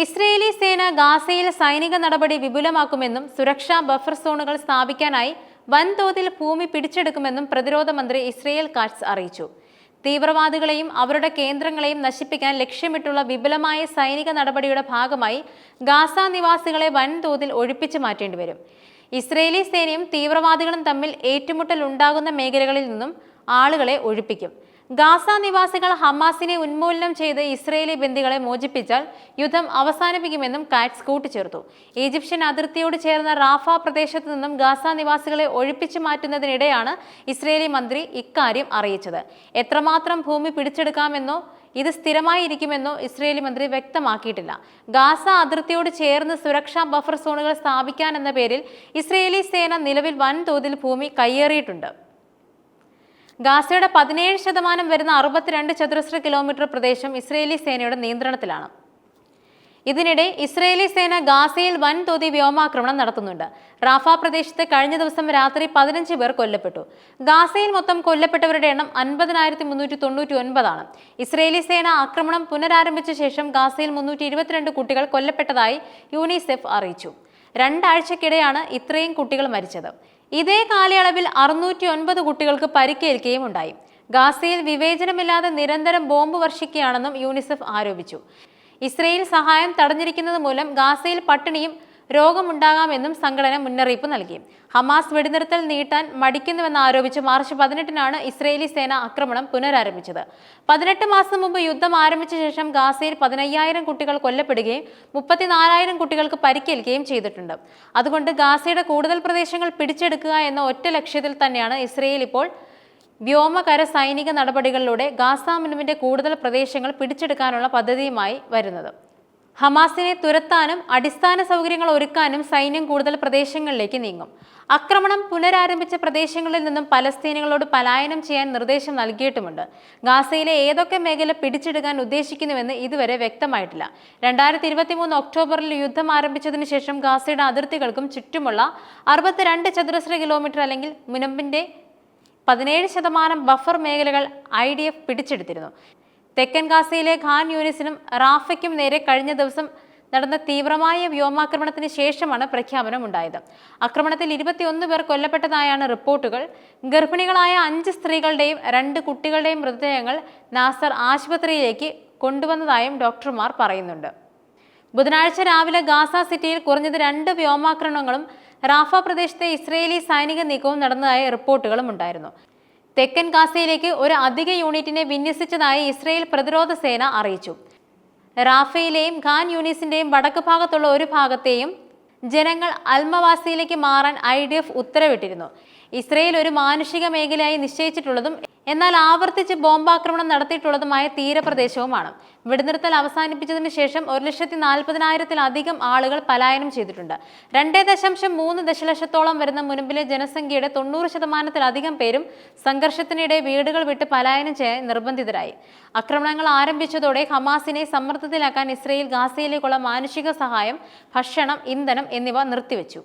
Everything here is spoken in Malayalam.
ഇസ്രയേലി സേന ഗാസയിൽ സൈനിക നടപടി വിപുലമാക്കുമെന്നും സുരക്ഷാ ബഫർ സോണുകൾ സ്ഥാപിക്കാനായി വൻതോതിൽ ഭൂമി പിടിച്ചെടുക്കുമെന്നും പ്രതിരോധ മന്ത്രി ഇസ്രയേൽ കാറ്റ്സ് അറിയിച്ചു. തീവ്രവാദികളെയും അവരുടെ കേന്ദ്രങ്ങളെയും നശിപ്പിക്കാൻ ലക്ഷ്യമിട്ടുള്ള വിപുലമായ സൈനിക നടപടിയുടെ ഭാഗമായി ഗാസ നിവാസികളെ വൻതോതിൽ ഒഴിപ്പിച്ചു മാറ്റേണ്ടി വരും. ഇസ്രയേലി സേനയും തീവ്രവാദികളും തമ്മിൽ ഏറ്റുമുട്ടൽ ഉണ്ടാകുന്ന മേഖലകളിൽ നിന്നും ആളുകളെ ഒഴിപ്പിക്കും. ഗാസ നിവാസികൾ ഹമാസിനെ ഉന്മൂലനം ചെയ്ത് ഇസ്രയേലി ബന്ദികളെ മോചിപ്പിച്ചാൽ യുദ്ധം അവസാനിപ്പിക്കുമെന്നും കാറ്റ്സ് കൂട്ടിച്ചേർത്തു. ഈജിപ്ഷ്യൻ അതിർത്തിയോട് ചേർന്ന റാഫ പ്രദേശത്തു നിന്നും ഗാസ നിവാസികളെ ഒഴിപ്പിച്ചു മാറ്റുന്നതിനിടെയാണ് ഇസ്രയേലി മന്ത്രി ഇക്കാര്യം അറിയിച്ചത്. എത്രമാത്രം ഭൂമി പിടിച്ചെടുക്കാമെന്നോ ഇത് സ്ഥിരമായിരിക്കുമെന്നോ ഇസ്രയേലി മന്ത്രി വ്യക്തമാക്കിയിട്ടില്ല. ഗാസ അതിർത്തിയോട് ചേർന്ന് സുരക്ഷാ ബഫർ സോണുകൾ സ്ഥാപിക്കാൻ എന്ന പേരിൽ ഇസ്രയേലി സേന നിലവിൽ വൻതോതിൽ ഭൂമി കയ്യേറിയിട്ടുണ്ട്. ഗാസയുടെ പതിനേഴ് ശതമാനം വരുന്ന അറുപത്തിരണ്ട് ചതുരശ്ര കിലോമീറ്റർ പ്രദേശം ഇസ്രയേലി സേനയുടെ നിയന്ത്രണത്തിലാണ്. ഇതിനിടെ ഇസ്രയേലി സേന ഗാസയിൽ വൻതോതി വ്യോമാക്രമണം നടത്തുന്നുണ്ട്. റാഫ പ്രദേശത്ത് കഴിഞ്ഞ ദിവസം രാത്രി പതിനഞ്ച് പേർ കൊല്ലപ്പെട്ടു. ഗാസയിൽ മൊത്തം കൊല്ലപ്പെട്ടവരുടെ എണ്ണം അൻപതിനായിരത്തി മുന്നൂറ്റി തൊണ്ണൂറ്റി ഒൻപതാണ് ഇസ്രയേലി സേന ആക്രമണം പുനരാരംഭിച്ച ശേഷം ഗാസയിൽ മുന്നൂറ്റി ഇരുപത്തിരണ്ട് കുട്ടികൾ കൊല്ലപ്പെട്ടതായി യൂണിസെഫ് അറിയിച്ചു. രണ്ടാഴ്ചക്കിടെയാണ് ഇത്രയും കുട്ടികൾ മരിച്ചത്. ഇതേ കാലയളവിൽ അറുന്നൂറ്റി ഒൻപത് കുട്ടികൾക്ക് പരിക്കേൽക്കുകയും ഉണ്ടായി. ഗാസയിൽ വിവേചനമില്ലാതെ നിരന്തരം ബോംബ് വർഷിക്കുകയാണെന്നും യൂണിസെഫ് ആരോപിച്ചു. ഇസ്രയേൽ സഹായം തടഞ്ഞിരിക്കുന്നത് മൂലം ഗാസയിൽ പട്ടിണിയും രോഗമുണ്ടാകാമെന്നും സംഘടന മുന്നറിയിപ്പ് നൽകി. ഹമാസ് വെടിനിർത്തൽ നീട്ടാൻ മടിക്കുന്നുവെന്ന് ആരോപിച്ച് മാർച്ച് പതിനെട്ടിനാണ് ഇസ്രയേലി സേന ആക്രമണം പുനരാരംഭിച്ചത്. പതിനെട്ട് മാസം മുമ്പ് യുദ്ധം ആരംഭിച്ച ശേഷം ഗാസയിൽ പതിനയ്യായിരം കുട്ടികൾ കൊല്ലപ്പെടുകയും മുപ്പത്തിനാലായിരം കുട്ടികൾക്ക് പരിക്കേൽക്കുകയും ചെയ്തിട്ടുണ്ട്. അതുകൊണ്ട് ഗാസയുടെ കൂടുതൽ പ്രദേശങ്ങൾ പിടിച്ചെടുക്കുക എന്ന ഒറ്റ ലക്ഷ്യത്തിൽ തന്നെയാണ് ഇസ്രയേൽ ഇപ്പോൾ വ്യോമകര സൈനിക നടപടികളിലൂടെ ഗാസ മുനുവിന്റെ കൂടുതൽ പ്രദേശങ്ങൾ പിടിച്ചെടുക്കാനുള്ള പദ്ധതിയുമായി വരുന്നത്. ഹമാസിനെ തുരത്താനും അടിസ്ഥാന സൗകര്യങ്ങൾ ഒരുക്കാനും സൈന്യം കൂടുതൽ പ്രദേശങ്ങളിലേക്ക് നീങ്ങും. ആക്രമണം പുനരാരംഭിച്ച പ്രദേശങ്ങളിൽ നിന്നും പലസ്തീനുകളോട് പലായനം ചെയ്യാൻ നിർദ്ദേശം നൽകിയിട്ടുമുണ്ട്. ഗാസയിലെ ഏതൊക്കെ മേഖല പിടിച്ചെടുക്കാൻ ഉദ്ദേശിക്കുന്നുവെന്ന് ഇതുവരെ വ്യക്തമായിട്ടില്ല. രണ്ടായിരത്തി ഇരുപത്തി മൂന്ന് ഒക്ടോബറിൽ യുദ്ധം ആരംഭിച്ചതിനു ശേഷം ഗാസയുടെ അതിർത്തികൾക്കും ചുറ്റുമുള്ള അറുപത്തിരണ്ട് ചതുരശ്ര കിലോമീറ്റർ അല്ലെങ്കിൽ മുനമ്പിന്റെ പതിനേഴ് ശതമാനം ബഫർ മേഖലകൾ ഐ ഡി എഫ് പിടിച്ചെടുത്തിരുന്നു. തെക്കൻ ഗാസയിലെ ഖാൻ യൂനിസിനും റാഫയ്ക്കും നേരെ കഴിഞ്ഞ ദിവസം നടന്ന തീവ്രമായ വ്യോമാക്രമണത്തിന് ശേഷമാണ് പ്രഖ്യാപനം ഉണ്ടായത്. ആക്രമണത്തിൽ ഇരുപത്തിയൊന്ന് പേർ കൊല്ലപ്പെട്ടതായാണ് റിപ്പോർട്ടുകൾ. ഗർഭിണികളായ അഞ്ച് സ്ത്രീകളുടെയും രണ്ട് കുട്ടികളുടെയും മൃതദേഹങ്ങൾ നാസർ ആശുപത്രിയിലേക്ക് കൊണ്ടുവന്നതായും ഡോക്ടർമാർ പറയുന്നുണ്ട്. ബുധനാഴ്ച രാവിലെ ഗാസ സിറ്റിയിൽ കുറഞ്ഞത് രണ്ട് വ്യോമാക്രമണങ്ങളും റാഫ പ്രദേശത്തെ ഇസ്രയേലി സൈനിക നീക്കവും നടന്നതായ റിപ്പോർട്ടുകളും ഉണ്ടായിരുന്നു. തെക്കൻ ഗാസയിലേക്ക് ഒരു അധിക യൂണിറ്റിനെ വിന്യസിച്ചതായി ഇസ്രയേൽ പ്രതിരോധ സേന അറിയിച്ചു. റാഫയിലെയും ഖാൻ യൂണിസിന്റെയും വടക്ക് ഭാഗത്തുള്ള ഒരു ഭാഗത്തെയും ജനങ്ങൾ അൽമവാസിയിലേക്ക് മാറാൻ ഐ ഡി എഫ് ഉത്തരവിട്ടിരുന്നു. ഇസ്രയേൽ ഒരു മാനുഷിക മേഖലയായി നിശ്ചയിച്ചിട്ടുള്ളതും എന്നാൽ ആവർത്തിച്ച് ബോംബാക്രമണം നടത്തിയിട്ടുള്ളതുമായ തീരപ്രദേശവുമാണ്. വെടിനിർത്തൽ അവസാനിപ്പിച്ചതിന് ശേഷം ഒരു ലക്ഷത്തി നാൽപ്പതിനായിരത്തിലധികം ആളുകൾ പലായനം ചെയ്തിട്ടുണ്ട്. രണ്ടേ ദശാംശം മൂന്ന് ദശലക്ഷത്തോളം വരുന്ന മുൻപിലെ ജനസംഖ്യയുടെ തൊണ്ണൂറ് ശതമാനത്തിലധികം പേരും സംഘർഷത്തിനിടെ വീടുകൾ വിട്ട് പലായനം ചെയ്യാൻ നിർബന്ധിതരായി. ആക്രമണങ്ങൾ ആരംഭിച്ചതോടെ ഹമാസിനെ സമ്മർദ്ദത്തിലാക്കാൻ ഇസ്രയേൽ ഗാസയിലേക്കുള്ള മാനുഷിക സഹായം ഭക്ഷണം ഇന്ധനം എന്നിവ നിർത്തിവെച്ചു.